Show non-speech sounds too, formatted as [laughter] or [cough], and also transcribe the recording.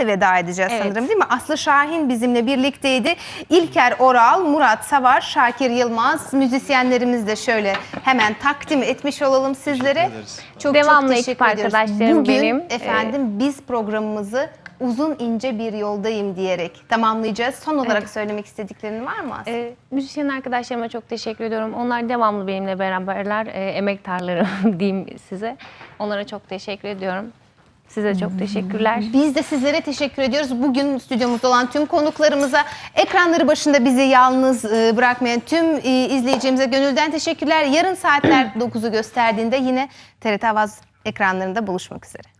isimle veda edeceğiz Evet. sanırım değil mi? Aslı Şahin bizimle birlikteydi. İlker Oral, Murat Savar, Şakir Yılmaz müzisyenlerimiz de şöyle hemen takdim etmiş olalım sizlere. Çok Devamlı çok ekip teşekkür ediyoruz. arkadaşlarım Bugün benim. efendim biz programımızı uzun ince bir yoldayım diyerek tamamlayacağız. Son olarak söylemek istediklerin var mı Aslı? Ee, müzisyen arkadaşlarıma çok teşekkür ediyorum. Onlar devamlı benimle beraberler. Ee, emektarlarım [laughs] diyeyim size. Onlara çok teşekkür ediyorum. Size çok teşekkürler. Biz de sizlere teşekkür ediyoruz. Bugün stüdyomuzda olan tüm konuklarımıza, ekranları başında bizi yalnız e, bırakmayan tüm e, izleyicilerimize gönülden teşekkürler. Yarın saatler 9'u gösterdiğinde yine TRT Avaz ekranlarında buluşmak üzere.